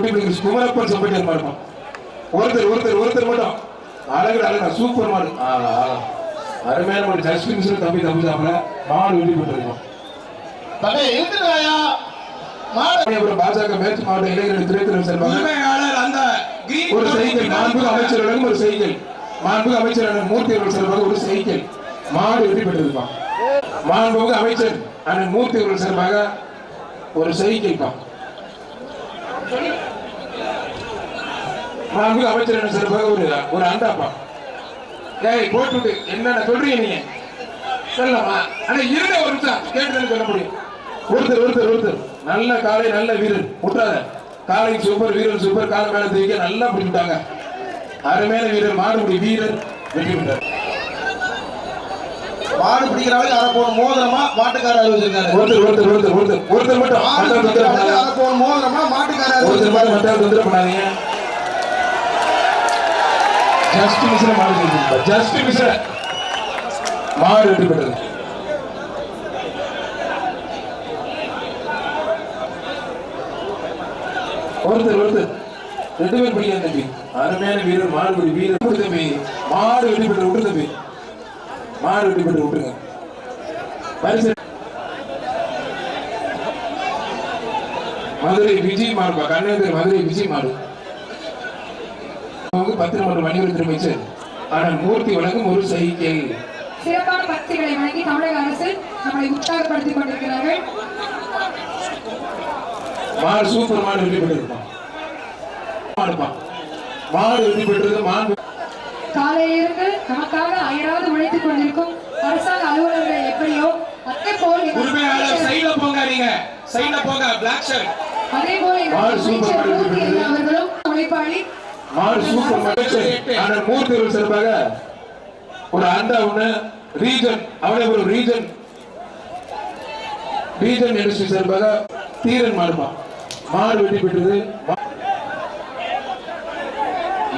குட்டி பிள்ளைங்க குமரப்பன் செம்பட்டியார் மாடுமா ஒருத்தர் ஒருத்தர் ஒருத்தர் மட்டும். அழகு அழகா சூப்பர் மாடு. அருமையான மாடு ஜஸ்டின் தம்பி தம்பி சாப்பிட. மாடு வெட்டி போட்டுருக்கோம். தம்பி பாஜக மேற்கு மாவட்ட இளைஞர்கள் திரைத்துறை சார்பாக ஒரு சைக்கிள் மாண்புக அமைச்சரிடம் ஒரு சைக்கிள். மாண்புக அமைச்சரான மூர்த்தி அவர்கள் சார்பாக ஒரு சைக்கிள். மாடு வெற்றி பெற்றிருப்பான் மாண்புக அமைச்சர் அண்ணன் மூர்த்தி அவர்கள் சார்பாக ஒரு சைக்கிள் அமைச்சர் அண்ணன் சார்பாக ஒரு ஒரு அண்டாப்பா ஏய் போட்டுட்டு என்னென்ன சொல்றீங்க நீங்க? சொல்லலாமா ஆனா இருங்க ஒரு நிமிஷம். கேட்டு சொல்ல முடியும். ஒருத்தர் ஒருத்தர் ஒருத்தர். நல்ல காலை நல்ல வீரர் விட்டாத காலை சூப்பர் வீரர் சூப்பர் காலை மேல தூக்கி நல்லா பிடிக்கிட்டாங்க அருமையான வீரர் மாடுபடி வீரர். வெற்றி பெற்றார். மாடு பிடிக்கிறாங்க அரை போன மோதிரமா மாட்டுக்காரர் அறிவிச்சிருக்காரு ஒருத்தர் ஒருத்தர் ஒருத்தர் ஒருத்தர். ஒருத்தர் மட்டும். மாடு மத்தவங்க தொந்தரவு பிடிக்கிறாங்க பண்ணாதீங்க. அரை போன மோதிரமா மாட்டுக்காரர் ஒருத்தர் மட்டும் மத்தவங்க தொந்தரவு பண்ணாதீங்க. ஜஸ்ட் மிஸ்ர மாடு ஜெயிச்சிருப்பா ஜஸ்ட் மிஸ்ர மாடு வெற்றி பெற்றது ஒருத்தர் ஒருத்தர். ரெண்டு பேர் பிடிக்காது தம்பி. அருமையான வீரர் மாடுபடி வீரர். விட்டு தம்பி. மாடு வெட்டி பெற்று விட்டு தம்பி. மாடு வெட்டி பெற்று விட்டுருங்க. பரிசு. மதுரை விஜய் மாடுப்பா கண்ணேந்திர மதுரை விஜய் மாடு. அவங்க பத்து மட்டும் மணிவரத்தின் அமைச்சர் ஆனால் மூர்த்தி வழங்கும் ஒரு சைக்கிள் சிறப்பான பக்திகளை வழங்கி தமிழக அரசு நம்மளை உற்சாகப்படுத்திக் கொண்டிருக்கிறார்கள். மாடு சூப்பர் மாடு வெற்றி பெற்றிருப்பான். மாடு வெற்றி பெற்றது மாடு காலையிலிருந்து நமக்காக அயராது உழைத்துக் கொண்டிருக்கும் அரசாங்க அலுவலர்கள் எப்படியோ அதே போல் சைடுல போங்க நீங்க சைடுல போங்க பிளாக் ஷர்ட் அதே போல் அவர்களும் உழைப்பாளி. மாடு சூப்பர் மாடு ஆனால் மூர்த்தி அவர்கள் சார்பாக ஒரு அண்டா ஒண்ணு ரீஜன் அவனே ஒரு ரீஜன். ரீஜன் இண்டஸ்ட்ரி சார்பாக தீரன் மாடுப்பான் மாடு வெற்றி பெற்றது.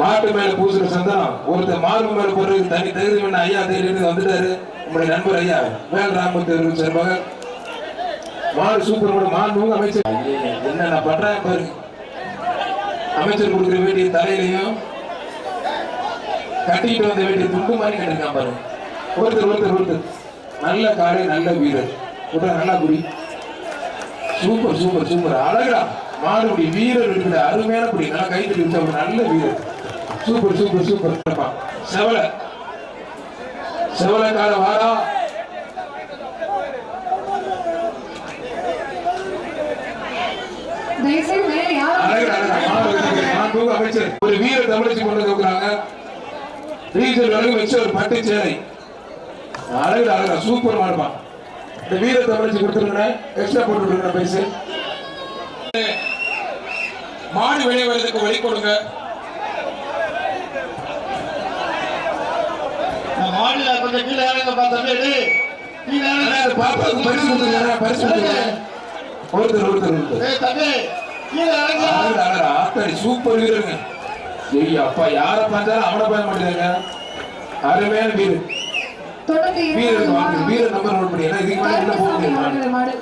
மாட்டு மேல பூசுற சந்தனம். ஒருத்தர் மார்பு மேல போடுறதுக்கு தனி தகுதி வேணும் ஐயா தேடி வந்துட்டாரு. உங்களுடைய நண்பர் ஐயா. வேல் ராமத்து அவர்கள் சார்பாக மாடு சூப்பர் மாடு மாண்புமிகு அமைச்சர். என்ன நான் பண்றேன் பாருங்க. அமைச்சர் கொடுக்குற வேண்டிய தலையிலையும் கட்டிட்டு வந்த வேண்டிய துண்டு மாதிரி கட்டிருக்கான் பாருங்க ஒருத்தர் ஒருத்தர் ஒருத்தர். நல்ல காலை நல்ல வீரர் உடனே நல்லா குடி. Super super super. அழகா மாடுபடி வீரர் இருக்கிற அருமையான குடி. நல்லா கைத்தடி வச்ச ஒரு நல்ல வீரர் சூப்பர் சூப்பர் சூப்பர். செவல. செவல கால வாரா தயவுசெய்து வேற அழகா யாரும் மாண்புமிகு அமைச்சர். ஒரு வீர தமிழச்சி கொண்டு வந்துருக்காங்க ரீஜன் வரைக்கும் வச்சு ஒரு பட்டு சேலை. அழகு அழகா சூப்பர் மாடுப்பா இந்த வீர தமிழச்சி கொடுத்துருங்க எக்ஸ்ட்ரா போட்டு பைசு மாடு வெளியே வருவதற்கு வழி கொடுங்க. மாடுல கொஞ்சம் கீழே இறங்க பார்த்தா கீழே அண்ணா, இந்த பாப்பாவுக்கு பரிசு கொடுத்துருங்க பரிசு கொடுத்துருங்க ஒருத்தர் ஒருத்தர் ஒருத்தர். சூப்பர் வீரருங்க. ஐயா அப்பா யாரை பார்த்தாலும் அவனை பார்க்க மாட்டேங்க அருமையான வீரர். தொடர்ந்து வீரருக்கு இரண்டாவது வாங்க மாடு வீரர் நம்பர் நோட் பண்ணி ஏன்னா இதுக்கு மேலே என்ன போக மாடு மாடு மாடு.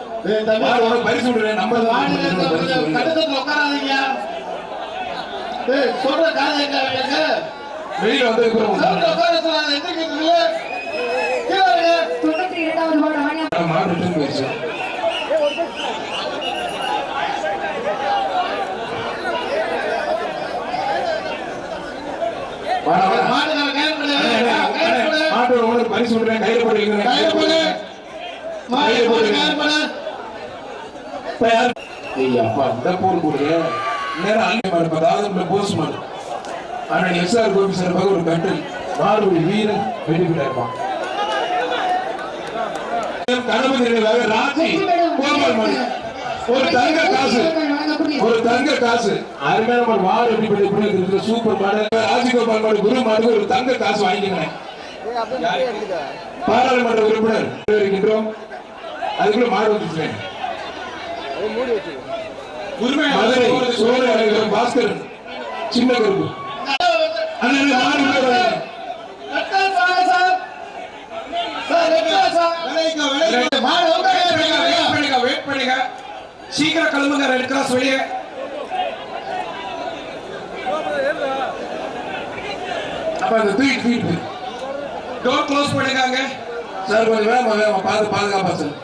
உனக்கு பரிசு விடுறேன் நம்பர் உட்காராதீங்க. சொல்ற காரணம் வெளியில சொல்ற உட்கார நான் எந்திரிக்கிறதுல கீழே இறங்க தொண்ணூத்தி இரண்டாவது மாடு ஆணியா நான் மாடு ரிட்டர்ன் போயிடுச்சு வாடா, வாடா. மாடுகார கையில் பண்ணு அண்ணே, அண்ணே, கையில் அண்ணே, பண்ணு மாட்டோட உனக்கு பரிசு விடுறேன் கையில போட்டு வைக்கிறேன். கையில் பண்ணு மாடு மாடு கையில் யாரு? ஏய், அப்பா, இந்த போர் போடுங்க. நேரா அள்ளி மாடு, இப்ப அதாவது இந்த போஸ் மாடு. ஆனா நீ எஸ்ஆர் கோபி சார்பாக ஒரு கட்டில் வீரன். கணபதி ராஜி. கோபால் ஒரு தங்க காசு. ஒரு தங்க காசு. அருமையான மாடு மாடு எப்படி பண்ணி இப்படி இருக்கு சூப்பர் மாடு. ராஜகோபால் மாடு குரு மாடு ஒரு தங்க காசு வாங்கிக்கிறேன். பாராளுமன்ற உறுப்பினர். இருக்கின்றோம் அதுக்குள்ள மாடு வந்துட்டேன் மதுரை. சோழ பாஸ்கரன். சின்ன கருப்பு. சீக்கிரம் கிளம்புங்க ரெண்டு கிராஸ் வெளியே அப்ப அந்த தூக்கிட்டு தூக்கிட்டு டோர் க்ளோஸ் பண்ணிக்காங்க சார் கொஞ்சம் வேகமா வேகமா பார்த்து பாதுகாப்பா சார்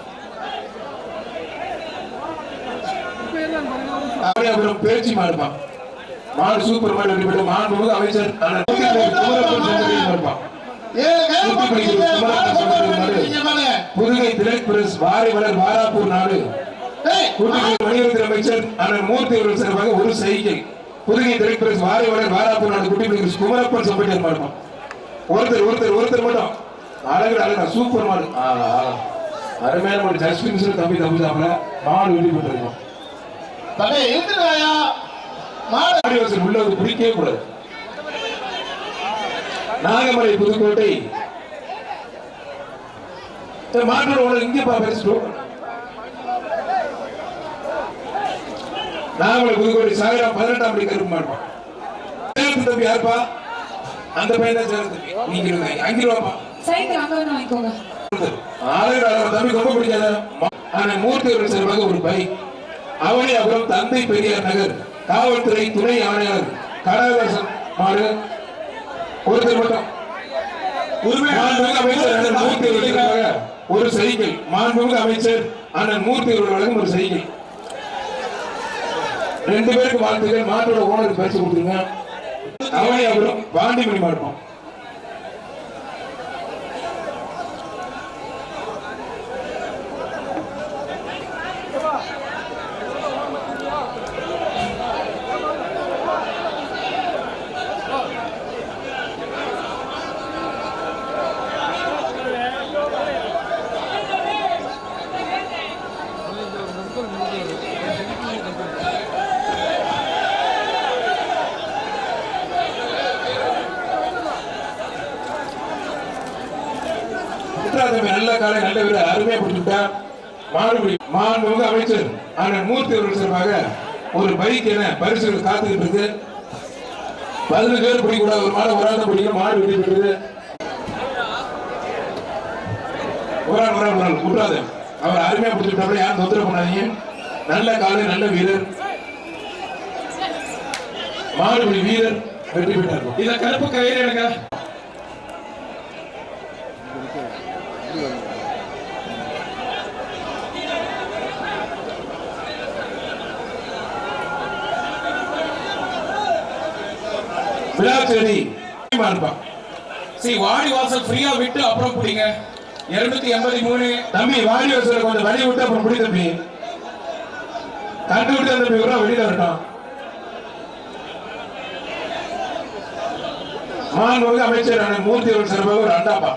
அப்படியே அப்புறம் பேச்சு மாடுமா மாடு சூப்பர் மாடு அப்படிப்பட்ட மாண்புமிகு அமைச்சர் புதுகை திலக் வாரி வளர் வாராப்பூர் நாடு கூட்டுறவு வணிகத்துறை அமைச்சர் அண்ணன் மூர்த்தி அவர்கள் சார்பாக ஒரு சைக்கிள் புதுகை திலக் பிரஸ் வாரி வளர் வாராப்பூர் நாடு குட்டி குமரப்பன் சம்பட்டியர் மாடுப்பான் ஒருத்தர் ஒருத்தர் ஒருத்தர் மட்டும். அழகு அழகா சூப்பர் மாடு அருமையான மாடு ஜஸ்டின் தம்பி தம்பி சாப்பிட மாடு வெற்றி பெற்றிருக்கோம் தடை இருக்குறாயா மாடு. மாடி வாசல் உள்ள வந்து பிடிக்கவே கூடாது. நாகமலை புதுக்கோட்டை. ஏய், இங்கே பா நாகமலை புதுக்கோட்டை சாகரம் பதினெட்டாம் படி சேலத்து தம்பி யாருப்பா? அந்த பையன் தான் சேலத்து தம்பி. நீங்க இருங்க. அங்கே வாப்பா சைக்கிள் அங்க வந்து வாங்கிக்கோங்க. ஆளுநர் அவர் தம்பி ரொம்ப பிடிக்காத? ஆனா மூர்த்தி அவர்கள் சார்பாக ஒரு பை. அவனி அப்புறம் தந்தை பெரியார் நகர். காவல்துறை துணை ஆணையாளர். கனகவாசன் மாடு. ஒருத்தர் மட்டும். அமைச்சர் ஒரு சைக்கிள் மாண்புமிகு அமைச்சர் அண்ணன் மூர்த்தி அவர்கள் வழங்கும் ஒரு சைக்கிள் ரெண்டு பேருக்கு வாழ்த்துக்கள். மாட்டோட ஓனருக்கு பரிசு கொடுத்துருங்க. அவனி அப்புறம் பாண்டிமணி மாட்டோம் சித்ராதம்பி நல்ல காலை நல்ல வீரர் அருமையா பிடிச்சுட்டார் மாண்புமிகு அமைச்சர். அண்ணன் மூர்த்தி அவர்கள் சார்பாக ஒரு பைக் என பரிசுகள் காத்துக்கிட்டு இருக்கு பதினஞ்சு பேர் பிடிக்கூடாது. ஒரு மாடு ஒரு ஆள் தான் பிடிக்கணும் மாடு வெட்டி பெற்றது ஒரு ஆள் ஒரு ஆள். விட்டுறாது அவர் அருமையா பிடிச்சிட்டாப்புல யாரும் தொந்தரவு பண்ணாதீங்க. நல்ல காலை நல்ல வீரர். மாடுபிடி வீரர் வெற்றி பெற்றார். இதை கருப்பு கயிறு எடுங்க விழாச்சேரி இருப்பான் சரி வாடி வாசல் ஃப்ரீயா விட்டு அப்புறம் பிடிங்க. இருநூத்தி எண்பத்தி மூணு. தம்பி வாடி வசூல கொஞ்சம் வழி விட்டு அப்புறம் பிடி தம்பி. கண்டு விட்டு அந்த தம்பி கூட வெளியில வரட்டும் மாண்புமிகு அமைச்சர் மூர்த்தி அவர்கள் சார்பாக ஒரு அண்டாப்பா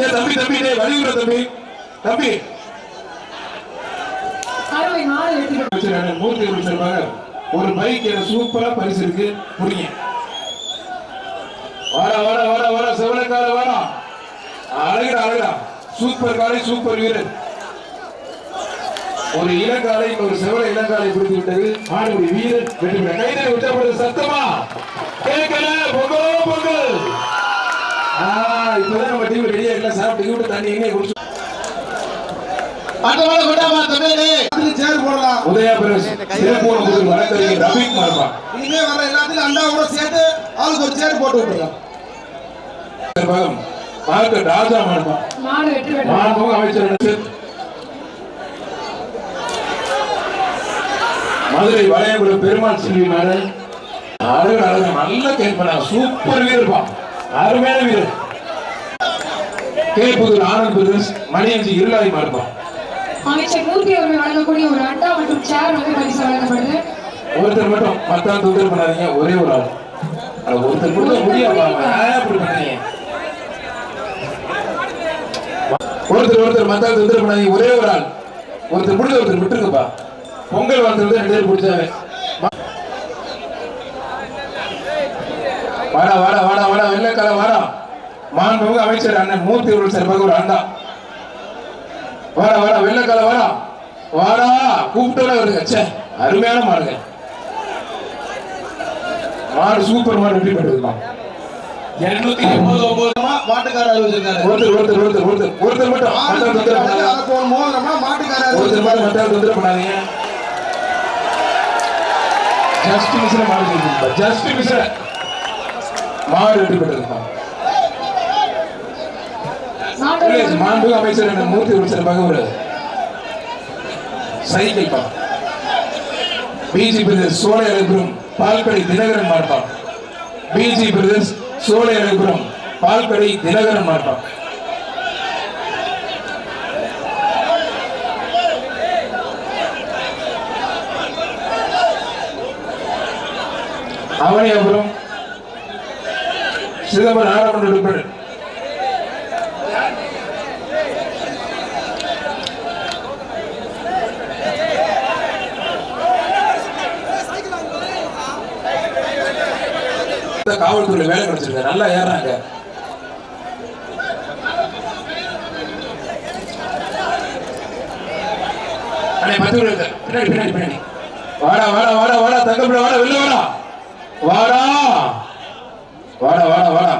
ஏ தம்பி தம்பி டேய் வழி விடுற தம்பி. தம்பி நாளை மாடு வெற்றி பெற்று அமைச்சர் அண்ணன் மூர்த்தி அவர்கள் ஒரு பைக் என சூப்பரா பரிசு இருக்கு. புரியுங்க வாடா வாடா வாடா வாடா செவலக்கார வாடா. அழகா அழகா சூப்பர் காலை சூப்பர் வீரர் ஒரு இளங்காலை ஒரு செவல இளங்காலை பிடித்து விட்டது. ஆடுபடி வீரர் வெற்றி பெற்ற கைதை விட்டப்படுது சத்தமா? கேட்கல பொங்கல் பொங்கல். இப்பதான் நம்ம டீம் ரெடியா இல்ல சாப்பிட்டு கீப்பிட்டு தண்ணி எங்க குடிச்சு விடாம தம்பி அதுக்கு சேர் போடலாம். உதயா பிரஸ் சிறப்பு முதல் வழக்கறிஞர் ரபிக் மார்பா. இனிமே வர எல்லாத்துக்கும் அண்டா கூட சேர்த்து ஆளுக்கு ஒரு சேர் போட்டு நிர்வாகம் மார்க்க ராஜா மார்பா. அமைச்சர் அண்ணன் மதுரை வளையகுளம் பெருமாள் செல்வி மேல அழகு அழகு நல்ல கேட்பனா சூப்பர் வீரர்ப்பா அருமையான வீரர். கேப்புதூர் ஆனந்த் பிரதேஷ் மணியஞ்சி இருளாய் மாறுப்பா அமைச்சர் மூர்த்தி அவர்கள் வழங்கக்கூடிய ஒரு அண்டா மற்றும் சேர் வந்து பரிசு வழங்கப்படுது. ஒருத்தர் மட்டும் மத்தாள் தொந்தரவு பண்ணாதீங்க ஒரே ஒரு ஆள். ஒருத்தர் கொடுத்த முடியாது அப்படி பண்ணீங்க ஒருத்தர் ஒருத்தர் மத்தாள் தொந்தரவு பண்ணாதீங்க ஒரே ஒரு ஆள். ஒருத்தர் முடிஞ்ச ஒருத்தர் விட்டுருங்கப்பா. பொங்கல் வாழ்த்து ரெண்டு பேரும் பிடிச்சாவே வாடா வாடா வாடா வாடா வெள்ளக்கார வாடா. மாண்புமிகு அமைச்சர் அண்ணன் மூர்த்தி அவர்கள் சார்பாக ஒரு அண்டா. வாடா வாடா வெள்ளக்கார வாடா. வாடா கூப்பிட்டோட வருங்க. ச்சே அருமையான மாடுங்க. மாடு சூப்பர் மாடு வெற்றி பெற்றதுமா இருநூத்தி எண்பது ஒன்பது மாட்டுக்காரர் அறிவிச்சிருக்காரு ஒருத்தர் ஒருத்தர் ஒருத்தர் ஒருத்தர். ஒருத்தர் மட்டும். மத்தாள் தொந்தரவு பண்ணாதீங்க. மாட்டுக்காரர் ஒருத்தர் மட்டும் மத்தாள் தொந்தரவு பண்ணாதீங்க. ஜஸ்ட் மிஸ்ல மாடு ஜஸ்ட் மிஸ்ல மாடு பெற்றிருப்பான் மாடு மாண்பு அமைச்சர் என்ற மூர்த்தி சிறப்பாக ஒரு சைக்கிள் பா. பிஜி பிரதர்ஸ் சோலை அழைப்புறம் பால்கடை தினகரன் மார்ப்பான் பிஜி பிரதர்ஸ் சோலை அழைப்புறம் பால்கடை தினகரன் மார்ப்பான் அவனியாபுரம் சிதம்பரம் நாடாளுமன்ற காவல்துறை வேலை கிடைச்சிருக்கு நல்லா ஏறாங்க. அண்ணே பத்து பேர் இருக்காங்க. பின்னாடி பின்னாடி பின்னாடி. வாடா வாடா வாடா வாடா தங்கப்பிள்ள வாடா வெளில வாடா. வாடா. வாடா வாடா வாடா.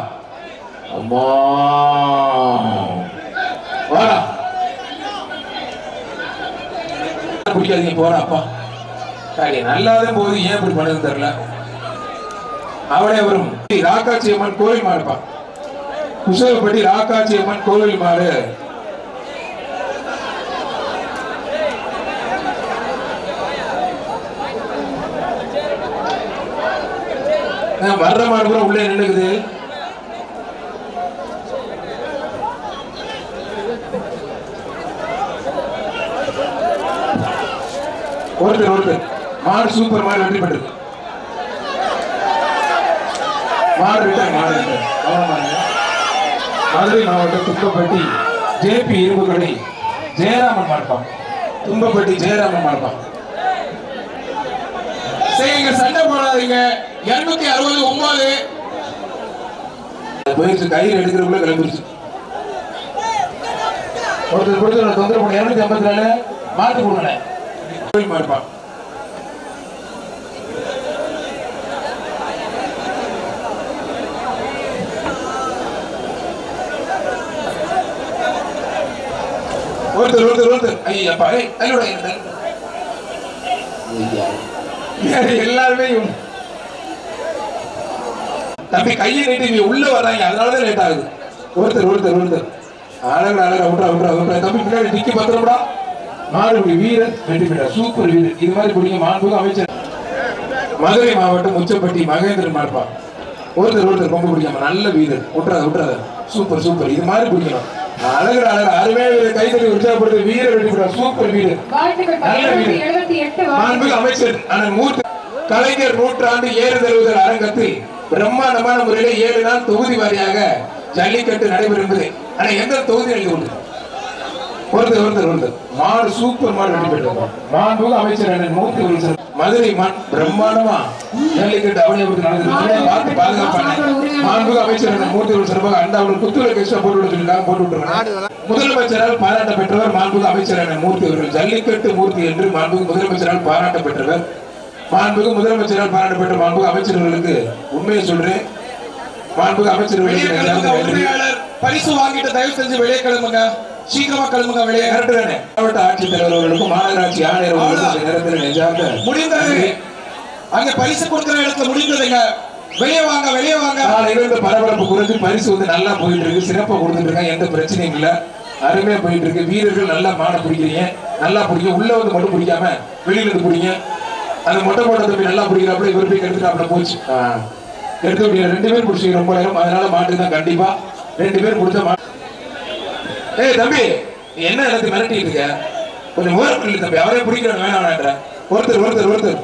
அம்மா. வாடா. பிடிக்காதீங்க போடா அப்பா. சரி நல்லாதான் போகுது. ஏன் இப்படி பண்ணது தெரியல. அவளே வரும். ராக்காச்சி அம்மன் கோவில் மாடுப்பா. குசவப்பட்டி ராக்காட்சி அம்மன் கோவில் மாடு. வர்ற மாடு கூட உள்ளே நின்றுக்குது ஒருத்தர் ஒருத்தர். மாடு சூப்பர் மாடு வெற்றி பெற்றது. மாடு விட்டாங்க மாடு மதுரை மாவட்டம் தும்பப்பட்டி ஜேபி இரும்பு கடை ஜெயராமன் மாடுப்பான் தும்பப்பட்டி ஜெயராமன் மாடுப்பான் சரிங்க சண்டை போடாதீங்க. இருநூத்தி அறுபது ஒன்பது. போயிடுச்சு கயிறு எடுக்கிறவங்கள கிளம்பிடுச்சு. ஒருத்தர் கொடுத்து தொந்தரவு பண்ண இருநூத்தி ஐம்பத்தி நாலு மாட்டு கொடுங்க போய் மாடுப்பான் ஒருத்தர் ஒருத்தர் ஒருத்தர் ஐயப்பா ஏய் கையோட எல்லாருமே. தம்பி கையை நீட்டி இவங்க உள்ள வராங்க அதனாலதான் லேட் ஆகுது. ஒருத்தர் ஒருத்தர் ஒருத்தர். அழகா அழகா விட்றா விட்றா விட்றா தம்பி பின்னாடி நிக்கி பத்திரம்டா. மாடுபிடி வீரர் பெற்றார். சூப்பர் வீரர். இது மாதிரி பிடிங்க மாண்புக்கு அமைச்சர். மதுரை மாவட்டம் உச்சப்பட்டி மகேந்திரன் மார்பா. ஒருத்தர் ஒருத்தர் கொம்பு பிடிக்காம நல்ல வீரர். விட்றாத விட்றாத சூப்பர் சூப்பர். இது மாதிரி பிடிக்கணும் அழகர் அழகர் அருமையா வீரர் கைத்தறி உற்சாகப்படுத்த வெற்றி பெற்றார் சூப்பர் வாழ்த்துக்கள் நல்ல வீடு. மாண்புமிகு அமைச்சர் மூர்த்தி கலைஞர் நூற்றாண்டு ஏறுதழுவுதல் அரங்கத்தில் பிரம்மாண்டமான முறையில் ஏழு நாள் தொகுதி வாரியாக ஜல்லிக்கட்டு நடைபெறும் ஆனா எந்த தொகுதி எழுதி கொண்டு ஒருத்தர் ஒருத்தர் ஒருத்தர். மாடு சூப்பர் மாடு வெற்றி பெற்றது மாண்புமிகு அமைச்சர் அண்ணன் மூர்த்தி அவர்கள் மதுரை மான் பிரம்மாண்டமா ஜல்லிக்கட்டு அவனியபுரத்தில் நடந்தது பார்த்து பாதுகாப்பான மாண்புமிகு அமைச்சர் அண்ணன் மூர்த்தி அவர்கள் சிறப்பாக அந்த அவர்கள் குத்துவிளக்கு எக்ஸ்ட்ரா போட்டு விட்டுருக்காங்க போட்டு விட்டுருக்காங்க முதலமைச்சரால் பாராட்ட பெற்றவர் மாண்புமிகு அமைச்சர் அண்ணன் மூர்த்தி அவர்கள். ஜல்லிக்கட்டு மூர்த்தி என்று மாண்புமிகு முதலமைச்சரால் பாராட்ட பெற்றவர் மாண்புமிகு முதலமைச்சரால் பாராட்ட பெற்ற மாண்புமிகு அமைச்சர்களுக்கு உண்மையை சொல்றேன். நன்றி. உரிமையாளர் பரிசு வாங்கிட்டு தயவு செஞ்சு வெளியே கிளம்புங்க. சீக்கிரமா கிளம்புங்க வெளியே கரெக்ட் தானே மாவட்ட ஆட்சித்தலைவர் அவர்களுக்கும் மாநகராட்சி ஆணையர் அவர்களுக்கும் இந்த நேரத்தில் நெஞ்சார்ந்த முடிந்தது. அங்க பரிசு கொடுக்கிற இடத்துல முடிந்ததுங்க வெளியே வாங்க வெளியே வாங்க. இந்த பரபரப்பு குறைஞ்சு பரிசு வந்து நல்லா போயிட்டு இருக்கு. சிறப்பா கொடுத்துட்டு இருக்காங்க. எந்த பிரச்சனையும் இல்ல. அருமையா போயிட்டு இருக்கு. வீரர்கள் நல்லா மாட பிடிக்கிறீங்க. நல்லா பிடிக்கும் உள்ள வந்து மட்டும் பிடிக்காம வெளியில இருந்து பிடிங்க. அந்த மொட்டை போட்ட தம்பி நல்லா பிடிக்கிறாப்புல இவர் போய் கெடுத்துட்டாப்புல போச்சு. எடுத்து ரெண்டு பேரும் பிடிச்சிங்க ரொம்ப நேரம். அதனால மாட்டு தான் கண்டிப்பா. ரெண்டு பேரும் பிடிச்ச மா ஏய் தம்பி நீ என்ன எல்லாத்தையும் மிரட்டிட்டு இருக்க? கொஞ்சம் ஓரம் இல்லை தம்பி அவரே பிடிக்கிறவங்க வேணாம் வேணான்ற ஒருத்தர் ஒருத்தர் ஒருத்தர்.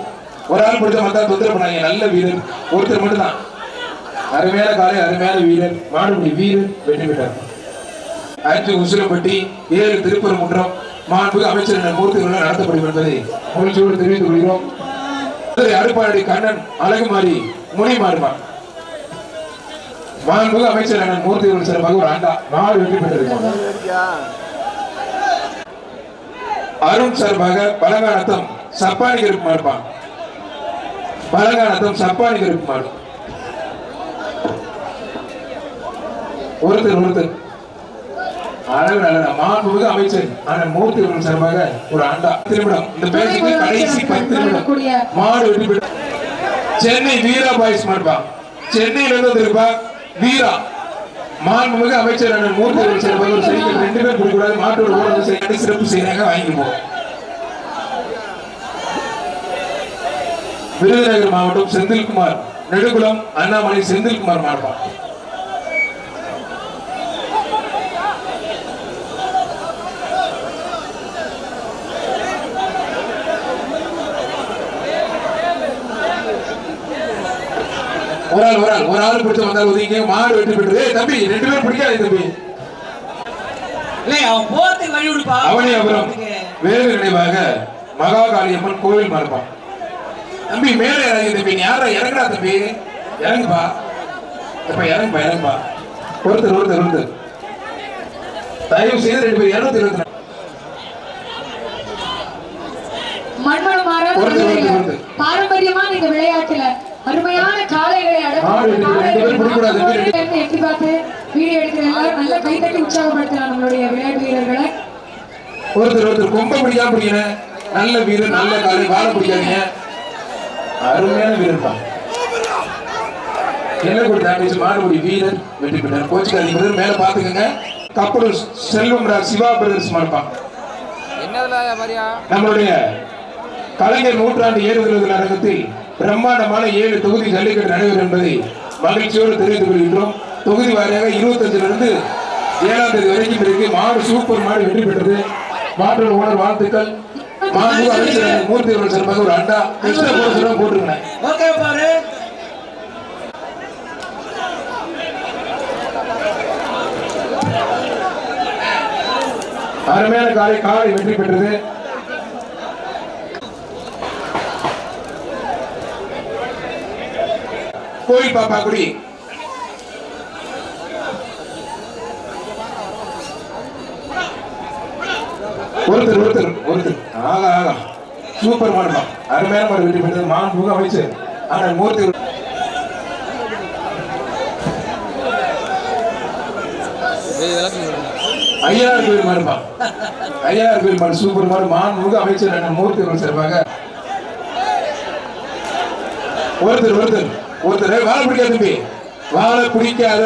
ஒரு ஆள் பிடிச்ச மத்தா தொந்தரவு பண்ணாங்க நல்ல வீரர். ஒருத்தர் மட்டும் தான் அருமையான காலை அருமையான வீரர். மாடுபடி வீரர் வெற்றி பெற்றார். அஞ்சு உசுரப்பட்டி ஏழு திருப்பரங்குன்றம் மாண்பு அமைச்சர் மூர்த்திகளுடன் நடத்தப்படும் என்பதை மகிழ்ச்சியோடு தெரிவித்துக் கொள்கிறோம். மதுரை அருப்பாடி கண்ணன் அழகுமாரி முனி மாண்புக்கு அமைச்சர் அண்ணன் மூர்த்திகள் சிறப்பாக ஒரு ஆண்டா நாடு வெற்றி பெற்றிருக்கோம். அருண் சார்பாக பலகானத்தம் சப்பானி கருப்பு மாடுப்பான் பலகானத்தம் சப்பானி கருப்பு மாடு ஒருத்தர் ஒருத்தர். அழகு அழகு மாண்புமிகு அமைச்சர் அண்ணன் மூர்த்தி அவர்கள் சார்பாக ஒரு ஆண்டா. திருமணம். இந்த பேச்சுக்கு கடைசி பத்து நிமிடம். மாடு வெற்றி பெற்று சென்னை வீரா பாய்ஸ் மாடுப்பா சென்னையில இருந்து வந்திருப்பா வீரா மாண்புமிகு அமைச்சர் அண்ணன் மூர்த்தி அமைச்சர் சிறப்பாக ஒரு ரெண்டு பேர் கொடுக்கூடாது மாட்டோட ஓடுறது செய்ய சிறப்பு செய்யறாங்க வாங்கி விருதுநகர் மாவட்டம் செந்தில்குமார் நெடுகுளம் அண்ணாமலை செந்தில்குமார் மாவட்டம். ஒரு ஆள் ஒரு ஆள் ஒரு ஆள் பிடிச்ச வந்தால் ஒதுங்க மாடு வெட்டி ஏய் தம்பி ரெண்டு பேரும் பிடிக்காது தம்பி. அவன் அப்புறம் வேறு நினைவாக மகா காளியம்மன் கோவில் மறுப்பான். தம்பி மேலே இறங்கி தம்பி. நீ யாரா இறங்குடா தம்பி. இறங்குப்பா. இப்ப இறங்குப்பா இறங்குப்பா. ஒருத்தர் ஒருத்தர் ஒருத்தர். தயவு செய்து ரெண்டு பேர் இருநூத்தி இருபத்தி. பாரம்பரியமான இந்த விளையாட்டுல அருமையான அடக்கும். காளைகளை எட்டி பார்த்து வீடியோ எடுக்கிற எல்லாரும் நல்லா கைத்தட்டி உற்சாகப்படுத்தலாம் நம்மளுடைய விளையாட்டு வீரர்களை. ஒருத்தர் ஒருத்தர் கொம்ப பிடிக்காம பிடிக்கணும் நல்ல வீரர் நல்ல காலை வாழ பிடிக்காதீங்க. அருமையான வீரர் தான் என்ன கூட தாண்டி மாடுபடி வீரர் வெற்றி பெற்றார். கோச்சுக்காதீங்க brother. மேல பாத்துக்கோங்க கப்பல் செல்வம் சிவா பிரதர்ஸ் மறுப்பான் நம்மளுடைய கலைஞர் நூற்றாண்டு ஏறுதல் அரங்கத்தில் பிரம்மாண்டமான ஏழு தொகுதி ஜல்லிக்கட்டு நடைபெறும் என்பதை மகிழ்ச்சியோடு தெரிவித்துக் கொள்கின்றோம். தொகுதி வாரியாக இருபத்தஞ்சுல இருந்து ஏழாம் தேதி வரைக்கும் இருக்கு. மாடு சூப்பர் மாடு வெற்றி பெற்றது. மாற்றோட ஓனர் வாழ்த்துக்கள். மாண்பு அமைச்சர் மூர்த்தி அவர்கள் சிறப்பாக ஒரு அண்டா எக்ஸ்ட்ரா போட சொல்ல போட்டுருங்க ஓகே பாரு. அருமையான காலை காலை வெற்றி பெற்றது. கோயில் பாப்பா குடி. ஒருத்தர் ஒருத்தர் ஒருத்தர். ஆகா ஆகா. சூப்பர் மாடுமா அருமையான மாடு வெற்றி பெற்றது. மான் புக அமைச்சர் ஆனால் மூர்த்தி அவர்கள் ஐயாயிரம் கோயில் மாடுப்பா ஐயாயிரம் கோயில் மாடு சூப்பர் மாடு. மான் முக அமைச்சர் மூர்த்தி அவர்கள் சிறப்பாக. ஒருத்தர் ஒருத்தர். ஒருத்தர் வாழை பிடிக்காத தம்பி. வாழை பிடிக்காத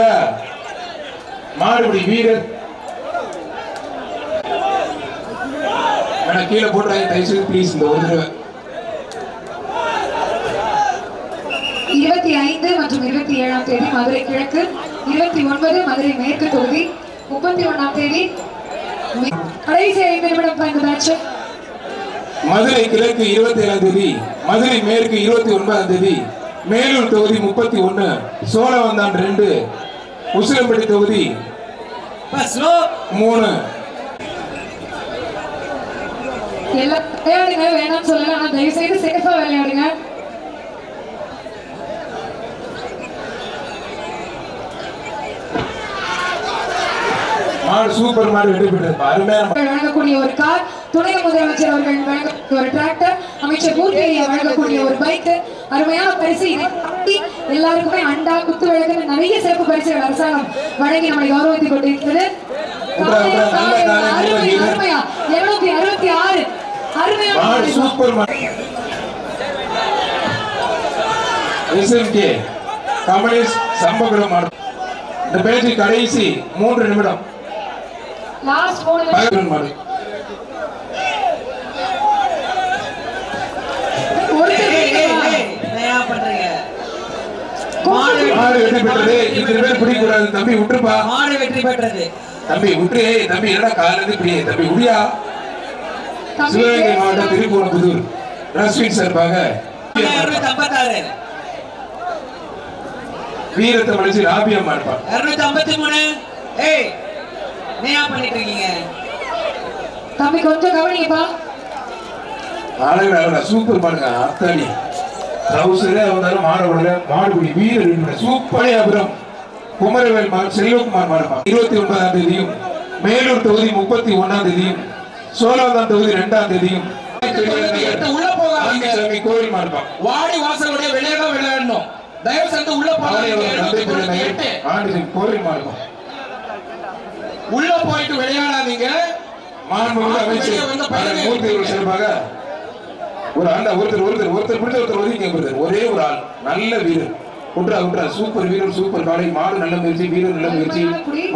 மாடுபிடி வீரர் கீழே போட்டுறாங்க. தயவுசெய்து ப்ளீஸ் இந்த ஒரு தடவை. இருபத்தி ஐந்து மற்றும் இருபத்தி ஏழாம் தேதி மதுரை கிழக்கு இருபத்தி ஒன்பது மதுரை மேற்கு தொகுதி முப்பத்தி ஒண்ணாம் தேதி கடைசி ஐந்து நிமிடம் இந்த மேட்ச் மதுரை கிழக்கு இருபத்தி ஏழாம் தேதி மதுரை மேற்கு இருபத்தி ஒன்பதாம் தேதி மேலூர் தொகுதி முப்பத்தி ஒன்னு சோழவந்தான் ரெண்டு உசிலம்பட்டி தொகுதி மூணு விளையாடுங்க வேணாம்னு சொல்லல ஆனா தயவு செய்து சேஃபா விளையாடுங்க சூப்பர் மாடு பெற்றது அருமையான. வழங்கக்கூடிய ஒரு கார் துணை முதலமைச்சர் அவர்கள் வழங்கக்கூடிய ஒரு டிராக்டர் அமைச்சர் மூர்த்தி வழங்கக்கூடிய ஒரு பைக் அருமையான பரிசு இதை எல்லாருக்குமே அண்டா குத்து விளக்குன்னு நிறைய சிறப்பு பரிசுகள் அரசாங்கம் வழங்கி நம்மளை கௌரவித்துக் கொண்டிருக்கிறது. அருமையா இருநூத்தி அறுபத்தி ஆறு அருமையான. சூப்பர் எஸ்எம்கே கமலேஷ் சம்பகுடம் இந்த பேச்சு கடைசி மூன்று நிமிடம் லாஸ்ட் மூணு. பகவன் மாடு ஒருத்தர் ஏய், ஏய், ஜெயிக்கணுமா? ஏய், என்னய்யா பண்றீங்க மாடு வெற்றி பெற்றது. இத்தனை பேர் பிடிக்கூடாது. தம்பி விட்டுருப்பா மாடு வெற்றி பெற்றது. தம்பி விட்டு ஏய், தம்பி என்னடா காலிலிருந்து இப்படி? தம்பி உடியா தம்பி சிவகங்கை மாவட்டம். திருப்பூர் புதூர். ரஸ்வின் சார்பாக வீரத்தை மடிச்சு ராபியா மாடுப்பா இருநூத்தி ஐம்பத்தி மூணு. ஏய் என்னய்யா பண்ணிட்டு இருக்கீங்க? தம்பி கொஞ்சம் கவனிப்பா அழகு அழகா சூப்பர் மாடுங்க அத்தாடி ட்ரௌசரே வந்தாலும் மாட விடல மாடுபிடி வீரர் சூப்பரே அப்புறம் குமரவேல் செல்வகுமார் மாடுப்பா இருபத்தி ஒன்பதாம் தேதியும் மேலூர் தொகுதி முப்பத்தி ஒன்னாம் தேதியும் சோழவந்தான் தொகுதி ரெண்டாம் தேதியும். கோவில் மாடுப்பா வாடி வாசலுடைய வெளியே தான் விளையாடணும். தயவு செஞ்சு உள்ள போகாதீங்க. கோவில் மாடுப்பா உள்ள போயிட்டு விளையாடாதீங்க. மாண்புமிகு அமைச்சர் சிறப்பாக ஒரு ஆண்டா ஒருத்தர் ஒருத்தர் ஒருத்தர் பிடிச்ச ஒருத்தர் ஒதுக்கி ஒருத்தர். ஒரே ஒரு ஆள். நல்ல வீரர். குன்றா குன்றா சூப்பர் வீரர் சூப்பர் காலை மாடு நல்ல முயற்சி வீரர் நல்ல முயற்சி.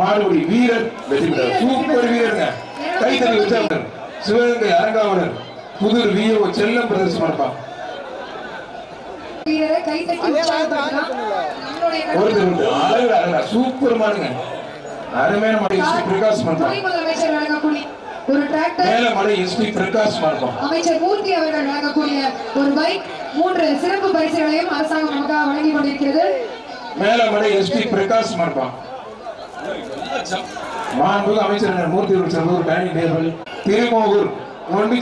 மாடுபடி வீரர் வெற்றி பெற்றார். சூப்பர் வீரருங்க. கைத்தறி உற்சாகர் சிவகங்கை அரங்காவலர் புதூர் விஓ செல்லம் பிரதர்சனம் நடப்பான் ஒருத்தர் சூப்பர் மாடுங்க. அருமையான மாடு பிரகாஷ் பண்றான் ஒரு டிராக்டர் மேல மாடு எஸ்பி பிரகாஷ் மண்டபம் அமைச்சர் மூர்த்தி அவர்கள் வழங்கக்கூடிய ஒரு பைக் மூன்று சிறப்பு பரிசுகளையும் அரசாங்கம் நமக்காக வழங்கி கொண்டிருக்கிறது. மேல மாடு எஸ்பி பிரகாஷ் மண்டபம் மாண்புக்கு அமைச்சர் மூர்த்தி அவர்கள் ஒரு டைனிங் டேபிள் திருமோகூர் நொண்டி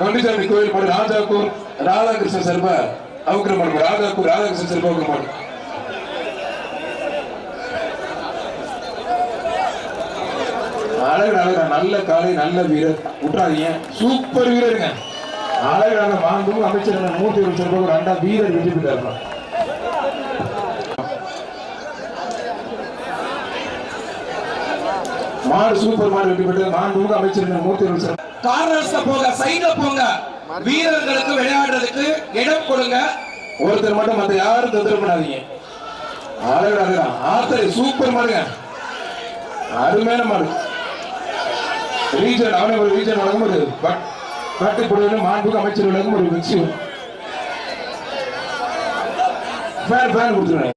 நொண்டிசாமி கோயில் ராஜாக்கூர் ராதாகிருஷ்ண சர்பா அவுக்கிற மாடு ராஜாக்கூர் ராதாகிருஷ்ண சர்பா அவுக்கிற அழகு அழகா நல்ல காலை நல்ல வீரர். விட்டுறாதீங்க சூப்பர் வீரருங்க. அழகான மாண்பும் அமைச்சர் மூர்த்தி சர்பா ஒரு அண்டா வீரர் வெற்றி பெற்றார் மாடு சூப்பர் மாடு வெற்றி பெற்றது. மாண்புமிகு அமைச்சர் மூர்த்தி சர்பா கார்னர்ஸ்ல போங்க சைடுல போங்க. வீரர்களுக்கு விளையாடுறதுக்கு இடம் கொடுங்க. ஒருத்தர் மட்டும் மத்த யாரும் தொந்தரவு பண்ணாதீங்க அழகு அழகா ஆத்தரை சூப்பர் மாடுங்க. அருமையான மாடு. ரீஜன் அவனை ஒரு ரீஜன் வழங்கும் ஒரு பட் மாண்புக்கு அமைச்சர் வழங்கும் ஒரு மிக்சி ஃபேன் ஃபேன் கொடுத்துருவேன்.